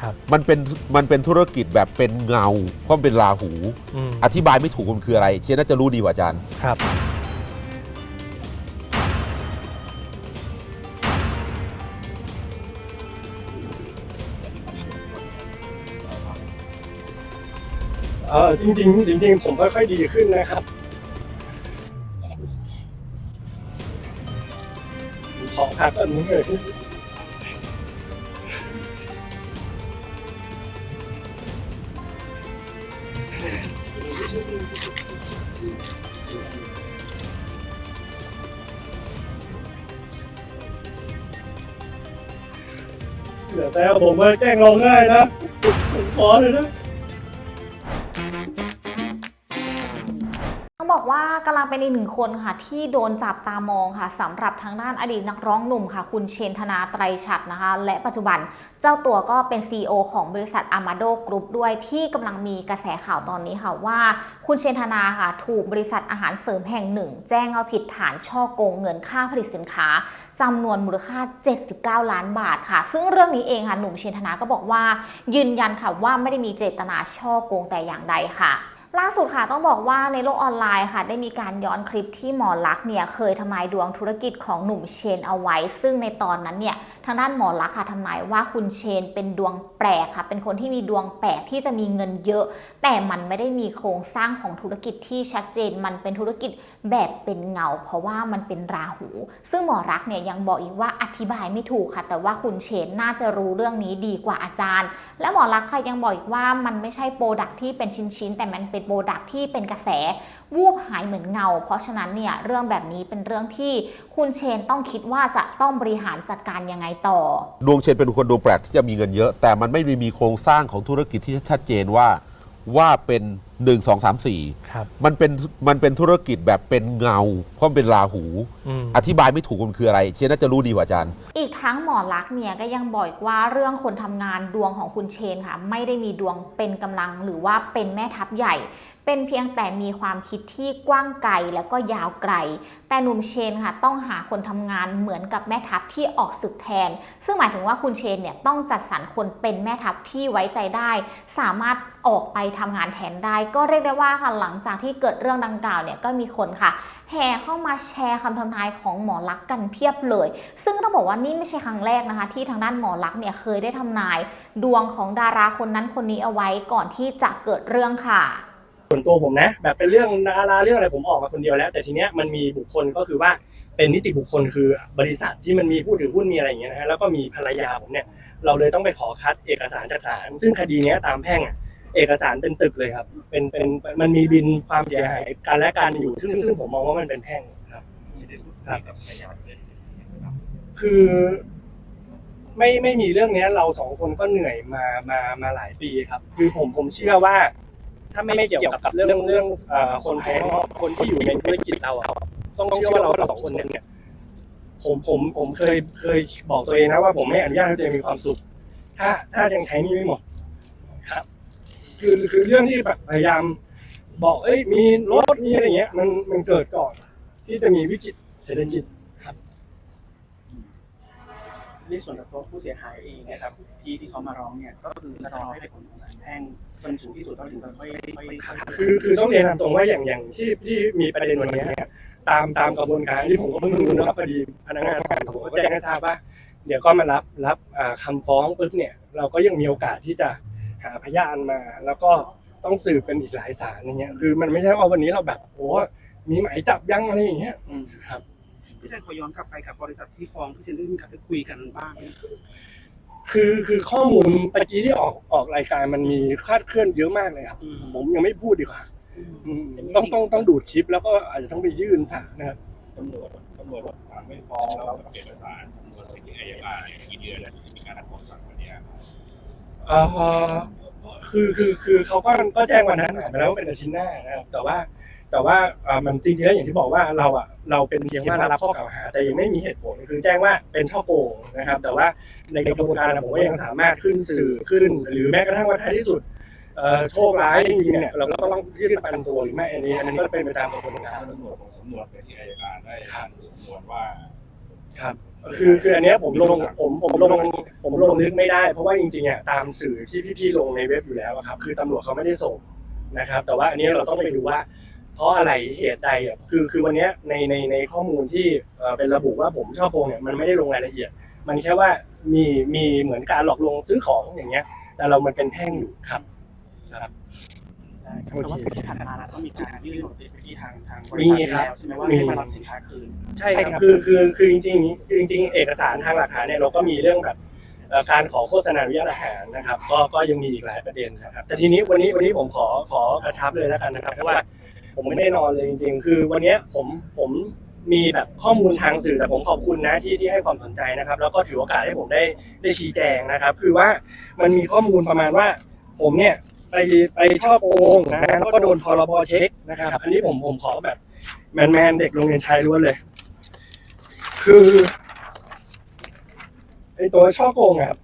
ครับมันเป็นมันเป็นธุรกิจแบบเป็นเงาเพราะมันเป็นราหู อืมอธิบายไม่ถูกมันคืออะไร เชนน่าจะรู้ดีกว่าอาจารย์ ครับ เออจริงๆจริง ๆ ผมค่อยๆดีขึ้นนะครับขอพักกันนิดหนึ่ง เดี๋ยวแซวผมว่าแจ้งร้องง่ายนะผมขอเลยนะ เป็นอีกหนึ่งคนค่ะ ที่โดนจับตามองค่ะสำหรับทางด้านอดีตนักร้องหนุ่มค่ะ คุณเชนธนาไตรฉัตรนะคะ และปัจจุบันเจ้าตัวก็เป็น CEO ของบริษัท Amado Group ด้วยที่กำลังมีกระแสข่าวตอนนี้ค่ะว่าคุณเชนธนาค่ะ ถูกบริษัทอาหารเสริมแห่งหนึ่ง แจ้งเอาผิดฐานช่อโกงเงินค่าผลิตสินค้าจำนวนมูลค่า 79 ล้านบาทค่ะ ซึ่งเรื่องนี้เองค่ะหนุ่มเชนธนาก็บอกว่า ยืนยันค่ะว่าไม่ได้มีเจตนาช่อโกงแต่อย่างใดค่ะ ล่าสุดค่ะต้องบอกว่าในโลกออนไลน์ค่ะ ได้มีการย้อนคลิปที่หมอลักษ์เนี่ยเคยทำนายดวงธุรกิจของหนุ่มเชนเอาไว้ ซึ่งในตอนนั้นเนี่ยทางด้านหมอลักษ์ค่ะทำนายว่าคุณเชนเป็นดวงแปลกค่ะ เป็นคนที่มีดวงแปลกที่จะมีเงินเยอะ แต่มันไม่ได้มีโครงสร้างของธุรกิจที่ชัดเจน มันเป็นธุรกิจแบบเป็นเงา เพราะว่ามันเป็นราหู ซึ่งหมอรักเนี่ยยังบอกอีกว่าอธิบายไม่ถูกค่ะ แต่ว่าคุณเชนน่าจะรู้เรื่องนี้ดีกว่าอาจารย์ และหมอรักค่ะยังบอกอีกว่ามันไม่ใช่โปรดักที่เป็นชิ้นๆแต่มันเป็นโปรดักที่เป็นกระแสวูบหายเหมือนเงา เพราะฉะนั้นเนี่ยเรื่องแบบนี้เป็นเรื่องที่คุณเชนต้องคิดว่าจะต้องบริหารจัดการยังไงต่อ ดวงเชนเป็นคนดวงแปลกที่จะมีเงินเยอะ แต่มันไม่มีโครงสร้างของธุรกิจที่ชัดเจนว่า ว่าเป็น1 2 3 4ครับ มันเป็นมันเป็นธุรกิจแบบเป็นเงา เพราะมันเป็นราหู อืม อธิบายไม่ถูกมันคืออะไร เชนน่าจะรู้ดีกว่าอาจารย์ อีกทั้งหมอลักษณ์เนี่ยก็ยังบอกอีกว่าเรื่องคนทำงานดวงของคุณเชนค่ะ ไม่ได้มีดวงเป็นกำลังหรือว่าเป็นแม่ทัพใหญ่ เป็นเพียงแต่มีความคิดที่กว้างไกลแล้วก็ยาวไกล แต่หนุ่มเชนค่ะต้องหาคนทำงานเหมือนกับแม่ทัพที่ออกศึกแทน ซึ่งหมายถึงว่าคุณเชนเนี่ยต้องจัดสรรคนเป็นแม่ทัพที่ไว้ใจได้ สามารถออกไปทำงานแทนได้ ก็เรียกได้ว่าค่ะหลังจากที่เกิดเรื่องดังกล่าวเนี่ยก็มีคนค่ะแห่เข้ามาแชร์คำทำนายของหมอลักษ์กันเพียบเลย ซึ่งต้องบอกว่านี่ไม่ใช่ครั้งแรกนะคะ ที่ทางด้านหมอลักษ์เนี่ยเคยได้ทำนาย ดวงของดาราคนนั้นคนนี้เอาไว้ก่อนที่จะเกิดเรื่องค่ะ ส่วนตัวผมนะ แบบเป็นเรื่องดาราเรื่องอะไรผมออกมาคนเดียวแล้ว แต่ทีเนี้ยมันมีบุคคลก็คือว่าเป็นนิติบุคคลคือบริษัทที่มันมีผู้ถือหุ้นมีอะไรอย่างเงี้ยนะฮะแล้วก็มีภรรยาผมเนี่ยเราเลยต้องไปขอคัดเอกสารจากศาลซึ่งคดีเนี้ยตามแพ่งอะเอกสารเป็นตึกเลยครับ เป็นเป็นมันมีบินความเสียหายการและการอยู่ ซึ่งซึ่งผมมองว่ามันเป็นแพ่งครับครับคือไม่ไม่มีเรื่องเนี้ยเราสองคนก็เหนื่อยมามามาหลายปีครับ คือผมผมเชื่อว่า ถ้าไม่เกี่ยวกับเรื่องเรื่องคนภายนอกคนที่อยู่ในธุรกิจเราอะต้องเชื่อว่าเราสองคนเนี่ยผมผมผมเคยเคยบอกตัวเองนะว่าผมไม่อนุญาตให้ตัวเองมีความสุข ถ้าถ้ายังใช้นี่ไม่หมดครับ คือคือเรื่องที่แบบพยายาม บอกเอ้ยมีรถมีอะไรเงี้ย มันมันเกิดก่อน ที่จะมีวิกฤตเศรษฐกิจในส่วนของตัวผู้เสียหายเองนะครับที่ที่เขามาร้องเนี่ย ก็คือจะรองให้ผลของศาลแพ่ง จนถึงที่สุดแล้วถึงจะค่อยค่อยคัดคือคือต้องเรียนตามตรงว่าอย่างอย่างที่ที่มีประเด็นวันเนี้ยตามตามกระบวนการที่ผมก็เพิ่งรู้นะครับพอดีพนักงานศาลผมก็แจ้งให้ทราบว่า เดี๋ยวก็มารับรับอ่าคำฟ้องปุ๊บเนี่ย เราก็ยังมีโอกาสที่จะหาพยานมา แล้วก็ต้องสืบกันอีกหลายศาลอย่างเงี้ยคือมันไม่ใช่ว่าวันนี้เราแบบโอ้มีหมายจับยังอะไรอย่างเงี้ยอืมครับพี่แซคขอย้อนกลับไปกับบริษัทที่ฟ้องพี่เซนได้มีการไปคุยกันบ้าง คือคือข้อมูลตะกี้ที่ออกออกรายการมันมีคลาดเคลื่อนเยอะมากเลยครับอืมผมยังไม่พูดดีกว่าอืมต้องต้องต้องดูดคลิปแล้วก็อาจจะต้องไปยื่นศาลนะครับ ตำรวจตำรวจศาลไม่ฟ้องแล้วเอกสารสำนวนไปที่อายการเนี่ยกี่เดือนแล้วที่จะมีการนัดฟ้องศาลวันเนี้ยเอ่อคือคือคือเขาก็ก็แจ้งวันนั้นผ่านไปแล้วว่าเป็นอาทิตย์หน้านะครับแต่ว่า แต่ว่าเอ่อมันจริงๆแล้วอย่างที่บอกว่าเราอะเราเป็นเพียงว่ารับข้อกล่าวหา แต่ยังไม่มีเหตุผลคือแจ้งว่าเป็นช่อโกงนะครับ แต่ว่าในกระบวนการนะผมก็ยังสามารถขึ้นสื่อขึ้น หรือแม้กระทั่งว่าท้ายที่สุดเอ่อโชคร้ายจริงๆเนี่ยเราก็ต้องยื่นประกันตัวหรือไม่อันนี้อันนี้ก็เป็นไปตามกระบวนการตำรวจส่งสำนวนไปที่อายการได้ทานสำนวนว่าครับคือคืออันเนี้ยผมลงผมผมลงผมลงลึกไม่ได้ เพราะว่าจริงๆอะตามสื่อที่พี่ๆลงในเว็บอยู่แล้วอะครับ คือตำรวจเขาไม่ได้ส่งนะครับ แต่ว่าอันเนี้ยเราต้องไปดูว่า เพราะอะไรเหตุใดอะคือคือวันเนี้ยในในในข้อมูลที่เอ่อเป็นระบุว่าผมชอบโกงเนี่ยมันไม่ได้ลงรายละเอียด มันแค่ว่ามีมีเหมือนการหลอกลวงซื้อของอย่างเงี้ย แต่เรามันเป็นแพ่งอยู่ครับครับได้ครับแต่ว่าที่ผ่านมาเราต้องมีการยื่นโนติสไปที่ทางทางบมีริษัทครับแล้วใช่ไหมว่ามีให้มารับสินค้าคืนใช่ครับคือคือคือจริงๆคือจริงๆเอกสารทางหลักฐานเนี่ยเราก็มีเรื่องแบบเอ่อการขอโฆษณาอนุญาตอาหารนะครับ ก็ก็ยังมีอีกหลายประเด็นนะครับ แต่ทีนี้วันนี้วันนี้ผมขอขอกระชับเลยแล้วกันนะครับเพราะว่า ผมไม่ได้นอนเลยจริง ๆ คือวันนี้ผมผมมีแบบข้อมูลทางสื่อแต่ผมขอบคุณนะที่ที่ให้ความสนใจนะครับ แล้วก็ถือโอกาสให้ผมได้ได้ชี้แจงนะครับ คือว่ามันมีข้อมูลประมาณว่า ผมเนี่ยไปไปชอบโกงนะแล้วก็โดนพรบเช็คนะครับ อันนี้ผมผมขอแบบแมนแมนเด็กโรงเรียนชายล้วนเลย คือไอตัวช่อโกงอะครับ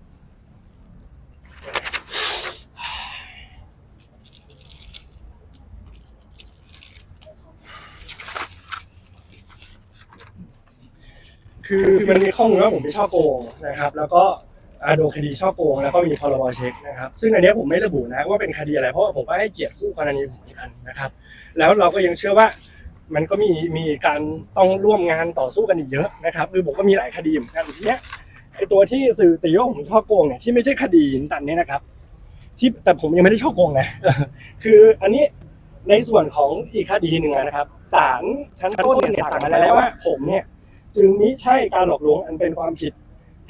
คือคือมันมีข้อมูลว่าผมเป็นช่อโกงนะครับ แล้วก็อาโดนคดีช่อโกงแล้วก็มีพรบเช็คนะครับ ซึ่งอันนี้ผมไม่ระบุนะว่าเป็นคดีอะไรเพราะว่าผมก็ให้เกียรติคู่กรณีผมเหมือนกันนะครับ แล้วเราก็ยังเชื่อว่ามันก็มีมีการต้องร่วมงานต่อสู้กันอีกเยอะนะครับคือผมก็มีหลายคดีเหมือนกันทีเนี้ยไอตัวที่สื่อตีว่าผมชอบโกงเนี่ยที่ไม่ใช่คดีหินตันเนี่ยนะครับ ที่แต่ผมยังไม่ได้ชอบโกงนะคืออันนี้ในส่วนของอีกคดีหนึ่งนะครับศาลชั้นต้นเนี่ยสั่งมาแล้วว่าผมเนี่ย จึงมิใช่การหลอกลวงอันเป็นความผิด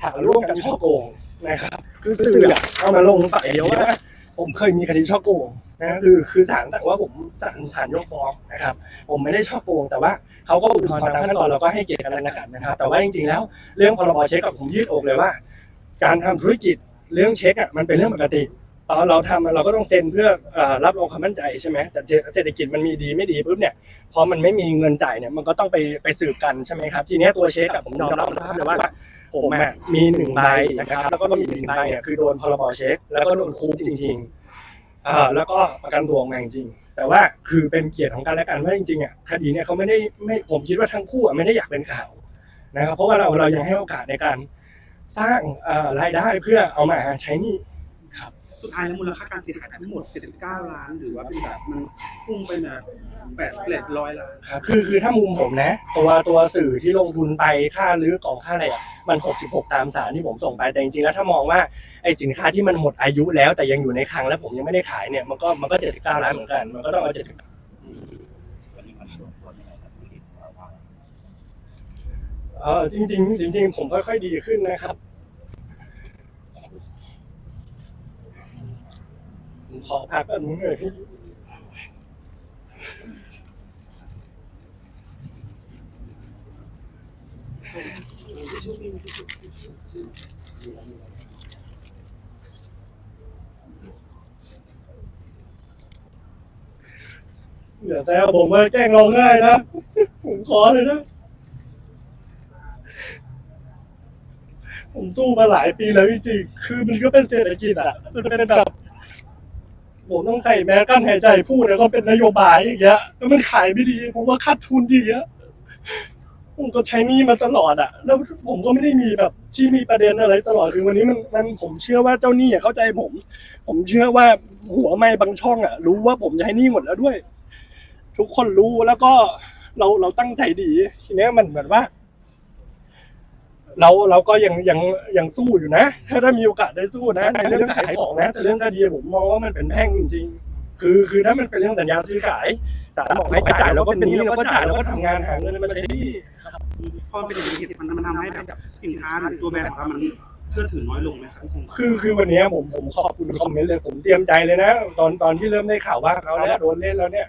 ฐานร่วมกันช่อโกงนะครับ คือสื่อเอามาลงฝ่ายเดียวว่า ผมเคยมีคดีช่อโกงนะคือคือศาลแต่ว่าผมศาลศาลยกฟ้องนะครับ ผมไม่ได้ช่อโกงแต่ว่าเขาก็อุทธรณ์ตามขั้นตอนเราก็ให้เกียรติกันและกันนะครับ แต่ว่าจริงๆแล้ว เรื่องพรบเช็คกับผมยืดอกเลยว่า การทำธุรกิจเรื่องเช็คอะมันเป็นเรื่องปกติ เราทำเราก็ต้องเซ็นเพื่อรับรองความมั่นใจใช่ไหมแต่เศรษฐกิจมันมีดีไม่ดีปุ๊บเนี่ยพอมันไม่มีเงินจ่ายเนี่ยมันก็ต้องไปไปสืบกันใช่ไหมครับ ทีนี้ตัวเช็คอะผมยอมรับสภาพเลยว่าผมมีหนึ่งใบนะครับ แล้วก็มีอีกหนึ่งใบเนี่ยคือโดนพรบเช็ค แล้วก็โดนคุกจริงๆอ่าแล้วก็ประกันตัวออกมาจริงแต่ว่าคือเป็นเกียรติของกันและกันว่าจริงๆอะคดีเนี่ยเขาไม่ได้ไม่ผมคิดว่าทั้งคู่อะไม่ได้อยากเป็นข่าวนะครับเพราะว่าเราเรายังให้โอกาสในการสร้างรายได้เพื่อเอามาใช้หนี้ สุดท้ายแล้วมูลค่าการเสียหายทั้งหมด 79 ล้าน หรือว่าเป็นแบบมันพุ่งไปแบบแปดเจ็ดร้อยล้าน ครับคือคือถ้ามุมผมนะ ตัวตัวสื่อที่ลงทุนไปค่ารื้อกล่องค่าอะไรอะมัน 66 ตามสารที่ผมส่งไปแต่จริงๆแล้วถ้ามองว่าไอสินค้าที่มันหมดอายุแล้วแต่ยังอยู่ในคลังแล้วผมยังไม่ได้ขายเนี่ยมันก็มันก็79ล้านเหมือนกัน มันก็ต้องเอา79 เออจริงๆจริงๆผมค่อยๆดีขึ้นนะครับ ผม ขอพักอันนี้เลยพี่อย่าแซวผมมาแกล้งร้องไห้นะ ผมขอเลยนะ ผมสู้มาหลายปีแล้วจริงๆ คือมันก็เป็นเศรษฐกิจอะ มันเป็นแบบ ผมต้องใส่แมสกั้นหายใจพูดแล้วก็เป็นนโยบายอย่างเงี้ยแล้วมันขายไม่ดีผมว่าขาดทุนดีอะผมก็ใช้นี่มาตลอดอะแล้วผมก็ไม่ได้มีแบบที่มีประเด็นอะไรตลอดคือวันนี้มันมันผมเชื่อว่าเจ้าหนี้อะเข้าใจผม ผมเชื่อว่าหัวไม่บางช่องอะรู้ว่าผมจะให้หนี้หมดแล้วด้วย ทุกคนรู้แล้วก็เราเราตั้งใจดี ทีเนี้ยมันเหมือนว่า เราเราก็ยังยังยังสู้อยู่นะ ถ้าถ้ามีโอกาสได้สู้นะในเรื่องขายของนะ แต่เรื่องคดีผมมองว่ามันเป็นแพ่งจริงๆคือคือถ้ามันเป็นเรื่องสัญญาซื้อขายศาลบอกให้จ่ายเราก็เป็นหนี้เราก็จ่ายเราก็ทำงานหาเงินมาใช้หนี้พอมันเป็นอย่างนี้มันมันทำให้แบบสินค้าหรือตัวแบรนด์ของเรามันเชื่อถือน้อยลงไหมครับคือคือวันเนี้ยผมผมขอบคุณคอมเมนต์เลยผมเตรียมใจเลยนะ ตอนตอนที่เริ่มได้ข่าวว่าเขาแล้วโดนเล่นแล้วเนี่ย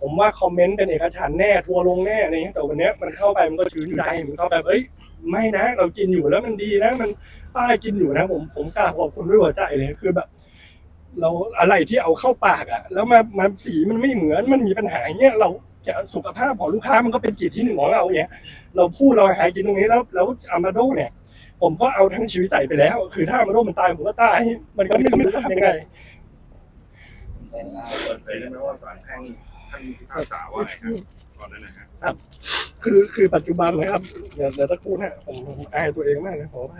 ผมว่าคอมเมนต์เป็นเอกฉันแน่ทัวลงแน่อะไรเงี้ยแต่วันเนี้ยมันเข้าไปมันก็ชื้นใจมันเข้าไปเอ้ยไม่นะ เรากินอยู่แล้วมันดีนะมันป้ากินอยู่นะ ผมผมกล้าขอบคุณด้วยหัวใจเลยคือแบบ เราอะไรที่เอาเข้าปากอะแล้วมามาสีมันไม่เหมือนมันมีปัญหาเงี้ยเราจะสุขภาพของลูกค้ามันก็เป็นกิจที่หนึ่งของเราเนี่ยเราพูดเราหายกินตรงนี้แล้วแล้วอามาโดเนี่ยผมก็เอาทั้งชีวิตใส่ไปแล้ว คือถ้าอามาโดมันตายผมก็ตายมันก็ไม่รู้จะทำยังไง เปิดเผยได้ไหมว่าศาลแพ่งท่านพิพากษาว่าไงครับตอนนั้นนะฮะคือคือปัจจุบันนะครับเดี๋ยวเดี๋ยวตะครู่นะผมผมอายตัวเองมากนะขอไป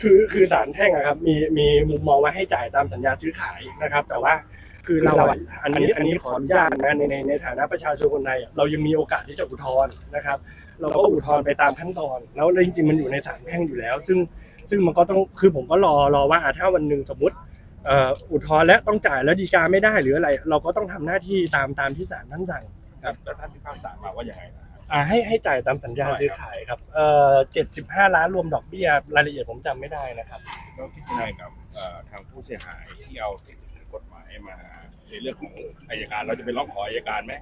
คือคือศาลแพ่งอะครับ มีมีมุมมองว่าให้จ่ายตามสัญญาซื้อขายนะครับ แต่ว่า คือเราอะอันนี้อันนี้ขออนุญาตนะในในในฐานะประชาชนคนไทยอะเรายังมีโอกาสที่จะอุทธรณ์นะครับ เราก็อุทธรณ์ไปตามขั้นตอน แล้วจริงๆมันอยู่ในศาลแพ่งอยู่แล้ว ซึ่งซึ่งมันก็ต้องคือผมก็รอรอว่าอะถ้าวันหนึ่งสมมติเอ่ออุทธรณ์และต้องจ่ายแล้วดีกาไม่ได้หรืออะไร เราก็ต้องทำหน้าที่ตามตามที่ศาลท่านสั่งแล้วท่านพิพากษามาว่าอย่างไรนะครับอ่าให้ให้จ่ายตามสัญญาซื้อขายครับเอ่อเจ็ดสิบห้าล้านรวมดอกเบี้ยรายละเอียดผมจำไม่ได้นะครับแล้วคิดยังไงกับเอ่อทางผู้เสียหายที่เอาเทคนิคกฎห มายมาในเรื่องของอายการเราจะไปร้องขออายการไหม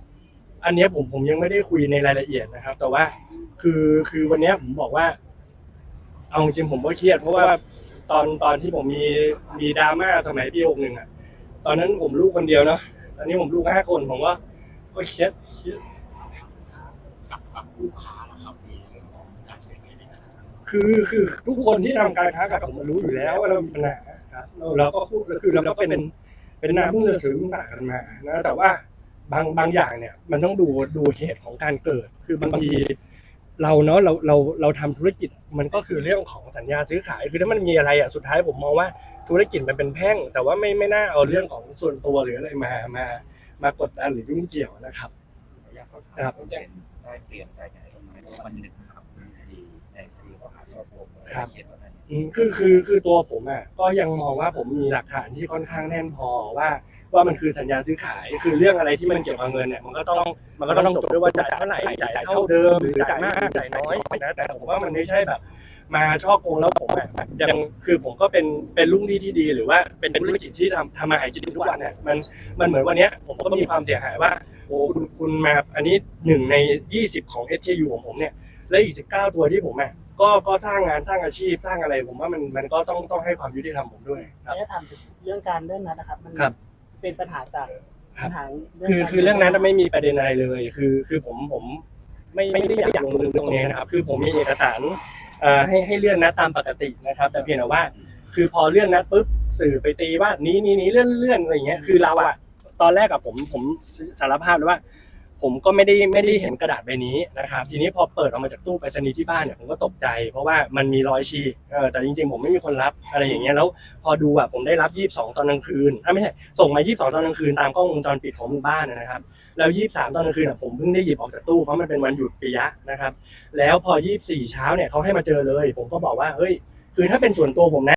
อันเนี้ยผมผมยังไม่ได้คุยในรายละเอียดนะครับ แต่ว่าคือคือวันเนี้ยผมบอกว่า เอาจริงๆผมก็เครียดเพราะว่าตอนตอนที่ผมมีมีดราม่าสมัยปีหกหนึ่งอะ ตอนนั้นผมลูกคนเดียวเนาะตอนนี้ผมลูกห้าคนผมก็ก็เครียดเครียด กับกับผู้ค้าล่ะครับมีเรื่องของการเสียเครดิตคือคือทุกคนที่ทำการค้ากับผมมันรู้อยู่แล้วว่าเรามีปัญหาครับเราเราก็พูดคือเราก็เป็น เป็นน้ำพึ่งเรือซื้อพึ่งป่ากันมานะแต่ว่าบางบางอย่างเนี่ยมันต้องดูดูเหตุของการเกิด คือบางทีเราเนาะเราเราเราทำธุรกิจมันก็คือเรื่องของสัญญาซื้อขาย คือถ้ามันมีอะไรอะสุดท้ายผมมองว่าธุรกิจมันเป็นแพ่ง แต่ว่าไม่ไม่น่าเอาเรื่องของส่วนตัวหรืออะไรมามามากดดันหรือยุ่งเกี่ยวนะครับอยากสอบถามครับคุณเจนได้เตรียมใจกันไหมเพราะว่าวันหนึ่งนะครับมีคดีในคดีข้อหาช่อโกงครับเขียนว่าไงอืม คือคือคือตัวผมอะก็ยังมองว่าผมมีหลักฐานที่ค่อนข้างแน่นพอว่า ว่ามันคือสัญญาซื้อขายคือเรื่องอะไรที่มันเกี่ยวกับเงินเนี่ยมันก็ต้องมันก็ต้องจบด้วยว่าจ่ายเท่าไหร่จ่ายเท่าเดิมหรือจ่ายมากจ่ายน้อยนะแต่ผมว่ามันไม่ใช่แบบ มาช่อโกงแล้วผมอะยังคือผมก็เป็นเป็นลูกหนี้ที่ดีหรือว่าเป็นธุรกิจที่ทำทำมาหากินทุกวันเนี่ยมันมันเหมือนวันเนี้ยผมก็มีความเสียหายว่าโอ้คุณคุณมาอันนี้หนึ่งใน 20 ของ SKU ของผมเนี่ยและอีก19 ตัวที่ผมอะ ก็ก็สร้างงานสร้างอาชีพสร้างอะไร ผมว่ามันมันก็ต้องต้องให้ความยุติธรรมผมด้วยครับแล้วถามถึงเรื่องการเลื่อนนัดนะครับ มันครับเป็นปัญหาจากครับ ปัญหาคือคือเรื่องนั้นไม่มีประเด็นอะไรเลย คือคือผมผมไม่ไม่ได้อยากลงลึกตรงนี้นะครับ คือผมมีเอกสารเอ่อให้ให้เลื่อนนัดตามปกตินะครับ แต่เพียงแต่ว่า คือพอเลื่อนนัดปุ๊บสื่อไปตีว่านี้นี้นี้เลื่อนเลื่อนอะไรอย่างเงี้ยคือเราอะตอนแรกอะผมผมสารภาพเลยว่า ผมก็ไม่ได้ไม่ได้เห็นกระดาษใบนี้นะครับ ทีนี้พอเปิดออกมาจากตู้ไปรษณีย์ที่บ้านเนี่ยผมก็ตกใจ เพราะว่ามันมีรอยฉีกเออแต่จริงๆ ผมไม่มีคนรับอะไรอย่างเงี้ยแล้ว พอดูอะผมได้รับ 22 ตอนกลางคืนอะไม่ใช่ส่งมา 22 ตอนกลางคืนตามกล้องวงจรปิดของหมู่บ้านนะครับ แล้ว 23 ตอนกลางคืนอะผมเพิ่งได้หยิบออกจากตู้เพราะมันเป็นวันหยุดปิยะนะครับ แล้วพอ 24 เช้าเนี่ยเขาให้มาเจอเลย ผมก็บอกว่าเฮ้ยคือถ้าเป็นส่วนตัวผมนะ